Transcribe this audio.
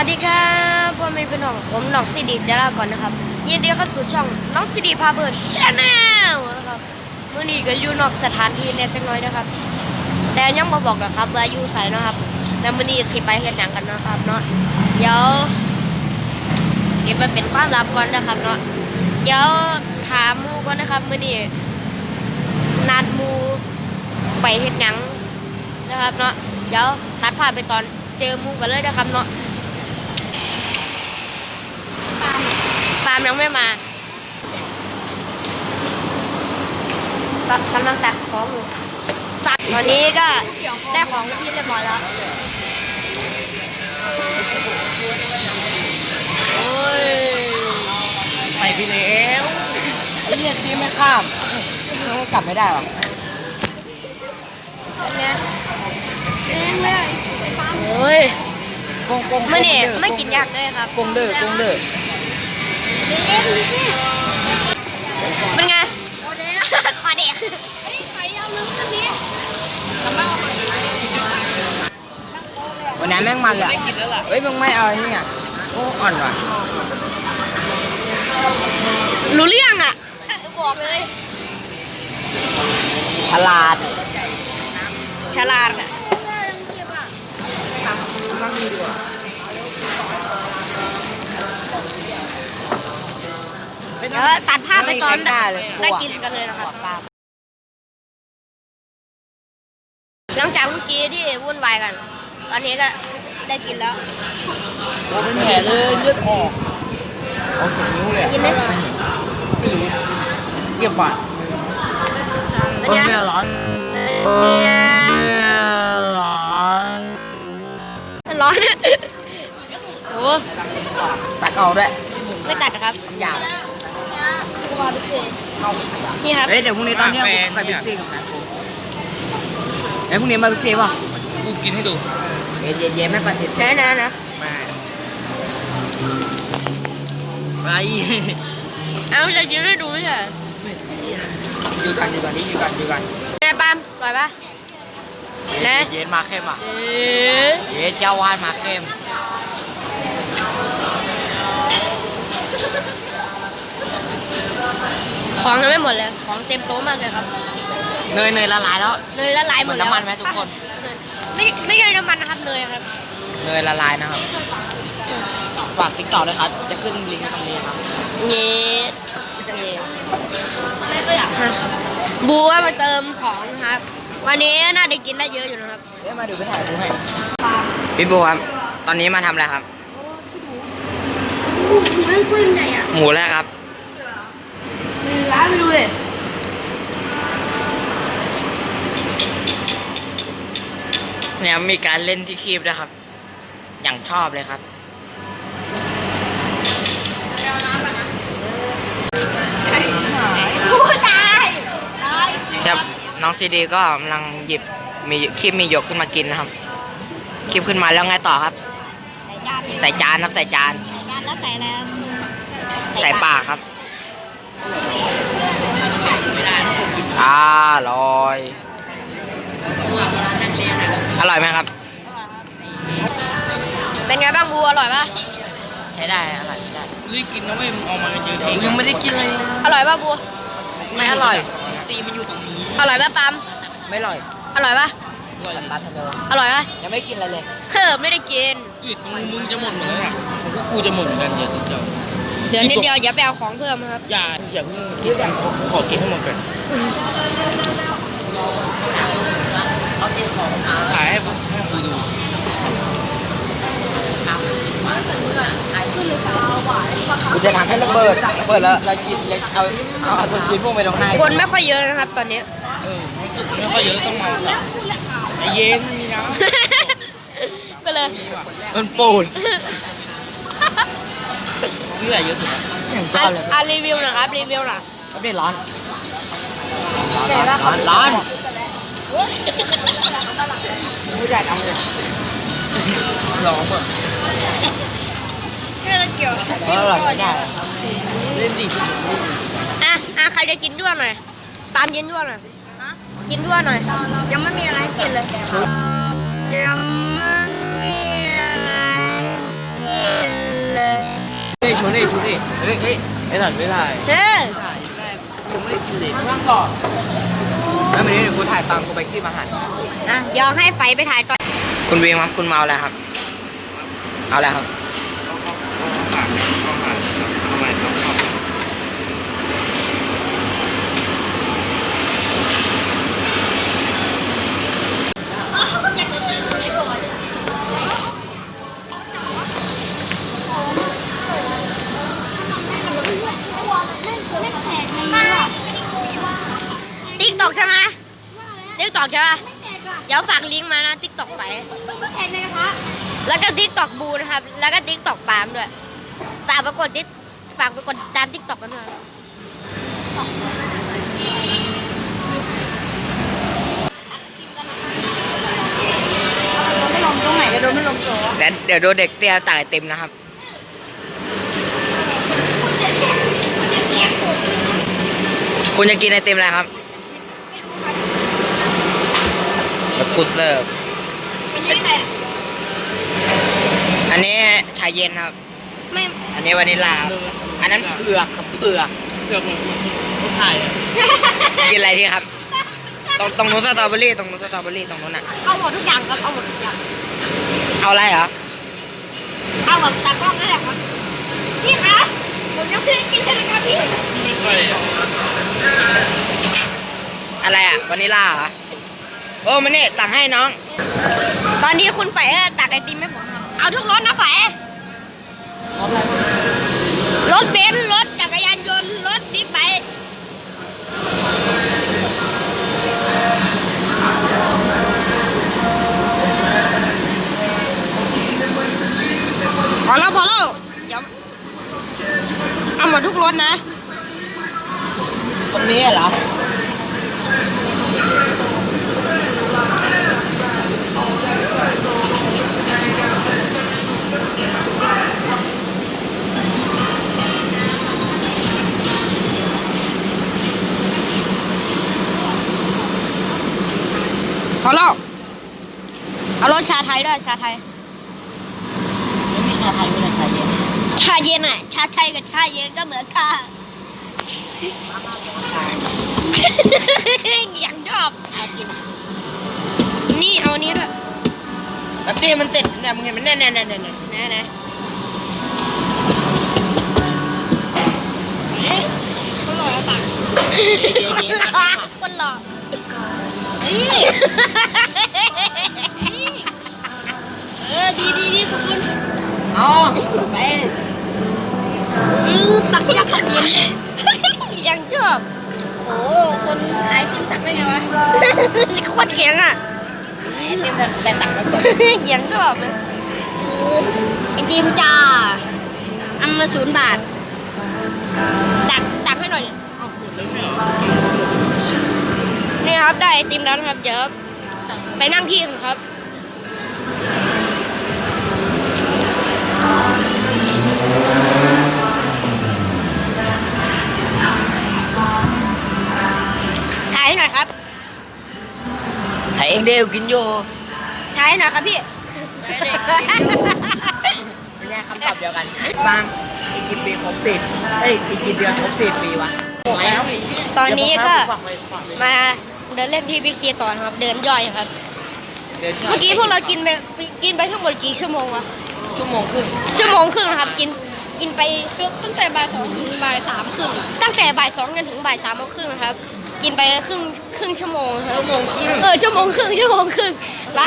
ัสดีครับพ่อแม่พี่น้องผมน้องซีดีจะลาก่อนนะครับยินดีเข้าสู่ช่องน้องซีดีพาเบิร์ดชาแนลนะครับเมื่อนี้ก็อยู่นอกสถานที่เนี่ยจังน้อยนะครับ แต่ยังมาบอกนะครับว่าอยู่ใส่นะครับแล้วมื่อนี้สิไปเฮ็ดหยังกันนะครับเนาะเดี๋ยวเก็บมาเป็นความลับก่อนนะครับเนาะเดี๋ยวถามมูก่อนนะครับมื่อนี้นัดมูไปเฮ็ดหยังนะครับเนาะเดี๋ยวตัดภาพไปตอนเจอมูกันเลยนะครับเนาะ ปาล์มยังไม่มากกำลังตักของอยู่ตักตอนนี้ก็ได้ของที่เรียบร้อยแล้วโอ้ยไปพี่แล้วไอ้เนี่ยตีไม่ข้ามเขากลับไม่ได้หรอโอ้ยกงกงเมื่อนี่ไม่กินยากเลยครับกงเด้อกงเด้อ เป็นไงขอเด็กวันนี้แม่งมันเลยเฮ้ยมึงไม่เอาไอ้นี่อะโอ้อ่อนว่ะ รู้เรื่องอะ บอกเลยฉลาด ฉลาดอะ ดี๋ยวตัดภาพไปตอนได้เลยได้กินกันเลยนะครับหลังจากเมื่อกี้ที่วุ่นวายกัน ตอนนี้ก็ได้กินแล้วโอ้เป็นแผลเลยเลือดออกเอาถึงนิ้วเลยกินได้เก็บอะเป็นไงร้อนเนี่ยร้อนร้อนโอ้ตัดออกด้วย ไม่ตัดนะครับหยา บนี่ครับเฮ้ยเดี๋ยวพรุ่งนี้ตอนเนี้ยผมไปบิ๊กซีกับนะเฮ้ยพรุ่งนี้มาบิ๊กซีป่ะกูกินให้ดูเย็นเย็นเย็นไม่ปฏิเสนะธนะนะมาไปเอาจะกินให้ดูไม่ใช่เหรออยู่กันอยู่กันนี่อยู่กันอยู่กันแม่ปามปล่อยปะนะเย็นมาเข้มอะเอ๊ะเย็นเจ้าวานมาเข้ม ของยังไม่หมดเลย ของเต็มโต๊ะมากเลยครับ เนยเนยละลายแล้ว เนยละลายหเหมมืดอนแล้วน้ำมันไหมทุกคน ไม่ไม่ใช่น้ำมันนะครับเนยครับ เนยละลายนะครับ ฝากติ๊กต่อด้วยครับ จะขึ้นลิงก์ตรงนี้ครับ เย็ดบูว่ามาเติมของนะครับ วันนี้น่าจะกินได้เยอะอยู่นะครับ เดี๋ยวมาดูไปถ่ายดูให้ พี่บูครับ ตอนนี้มาทำอะไรครับเรื่องปืนใหญ่อะหมูแล้วครับ เนี่ยมีการเล่นที่คีบด้วยครับ อย่างชอบเลยครับโอ้ตายตายครับน้องซีดีก็กำลังหยิบมีคลิปมีหยกขึ้นมากินนะครับคลิปขึ้นมาแล้วไงต่อครับ ใส่จานใส่จานครับใส่จาน ใส่จานแล้วใส่อะไรครับใส่ปากครับอร่อย อร่อยไหมครับ เป็นไงบ้างบูอร่อยปะใช้ได้อร่อยได้รีบกินนะเว้ยมึงเอามาเจอทียังไม่ได้กินเลยอร่อยปะบูไม่อร่อยตีมันอยู่ตรงนี้อร่อยปะปั๊มไม่อร่อยอร่อยปะสันตาทะโลอร่อยปะยังไม่กินอะไรเลยเฮ้อไม่ได้กินอยู่ตรงมึงจะหมดหมดแล้วอะพวกกูจะหมดเหมือนกันเดี๋ยวเดี๋ยวเดี๋ยวนิดเดียวอย่าไปเอาของเพิ่มนะครับอย่าอย่าเพิ่งกินขอขอกินให้หมดก่อน ถ่ายให้พวกให้กูดูกูจะทำให้ระเบิดเปิดแล้วเราชีดเล็กเอาเอาเอาตัวชีดพวกไปตรงหน้าคนไม่ค่อยเยอะนะครับตอนนี้เออมันจุดไม่ค่อยเยอะต้องมาใจเย็นมีนะก็เลยมันปูนนี่แหละเยอะสุดอย่างชอะอบเลยอะรีวิวหน่อยครับรีวิวหน่อยก็ไม่ร้อนร้อนร้อน ร้อนไม่ได้ทำเลยร้อนเปล่ะเกี่ยวเอออร่อยไม่ได้เล่นดิอะอะใครจะกินด้วยหน่อยตามกินด้วยหน่อยกินด้วยหน่อย ยังไม่มีอะไรกินเลยยังไม่มีอะไรกิเลยเฮ้ยชูนี่ชูนี่เฮ้ยเฮ้ยไอ้หลันไม่ถ่ายเฮ้ยยังไม่ได้กินเลยว่างก่อน แล้ววันนี้เดี๋ยวกูถ่ายตามกูไปที่อาหารอะเดี๋ยวให้ไฟไปถ่ายก่อนคุณวีมครับคุณเมาแล้วครับ เอาแล้วครับติ๊กต อกใช่ไหมติ๊กตอกใช่ไหมเดี๋ยวฝากลิงก์มานะติ๊กตอกไปแล้วก็ติ๊กตอกบูนะครับ แล้วก็ติ๊กตอกปาล์มด้วย ฝากไปกดติ๊กฝากไปกดติดตามติ๊กตอกกันหน่อยไม่ลงตรงไหนจะโดนไม่ลงตัวและเดี๋ยวดูเด็กเตี้ยตายเต็มนะครับ คุณจะกินไอติมอะไรครับแบบ กุสเลอร์อันนี้อะไรอันนี้ชาเย็นครับ ไม่อันนี้วานิลลาครับอันนั้นเผือกครับเผือกเดี๋ยวมึงกูถ่ายอะกินอะไรดีครับตรงตรงนู้นสตรอเบอรี่ตรงนู้นสตรอเบอรี่ตรงนู้นอะเอาหมดทุกอย่างครับเอาหมดทุกอย่างเอาอะไรเหรอเอาแบบตากล้องนั่นแหละครับพี่คะผมยังไม่ได้กินเลยนะครับพี่ไม่ค่อยอะอะไรอะวานิลลาเหรอโอ้มานี่ตักให้น้อง ตอนนี้คุณไฝตักไอติมให้ผมครับเอาทุกรถนะไฝรถเบนซ์รถ เอารถชาไทยด้วยชาไทย ไม่มีชาไทยไม่ได้ชาเย็นชาเย็นอะ ชาไทยกับชาเย็นก็เหมือนกันอย่างชอบนี่เอาอันนี้ด้วยแบบนี้มันติดเนี่ยมึงเห็นมันแน่แน่แน่แน่แน่นะนะเอ๊ะคนหล่อปะคนหล่อนี่ เออดีดีดีขอบคุณเอาไปอือตักยักษ์เย็นยังชอบโอ้คนขายติมตักได้ไงวะจิโคตรเก่งอะไอติมแบบแต่ตักแบบยังชอบเลยไอติมจ้าอันมาศูนย์บาทตักตักให้หน่อยดินี่ครับได้ไอติมแล้วนะครับเดี๋ยวไปนั่งที่กันครับ ให้หน่อยครับถ่ายเองเดียวกินโยถ่ายให้หน่อยครับพี่ไม่ใช่คำตอบเดียวกันฟังอีกกี่ปีครบสิบเอ้ยอีกกี่เดือนครบสิบปีวะแล้วตอนนี้ก็มาเดินเล่นที่บิ๊กซีต่อนะครับ เดินย่อยครับเดือนเมื่อกี้พวกเรากินไปกินไปทั้งหมดกี่ชั่วโมงวะชั่วโมงครึ่งชั่วโมงครึ่งนะครับกินกินไปตั้งแต่บ่ายสองถึงบ่ายสามครึ่งตั้งแต่บ่ายสองจนถึงบ่ายสามโมงครึ่งนะครับ กินไปครึ่งครึ่งชั่วโมงครับชั่วโมงครึ่งเออชั่วโมงครึ่งชั่วโมงครึ่งไป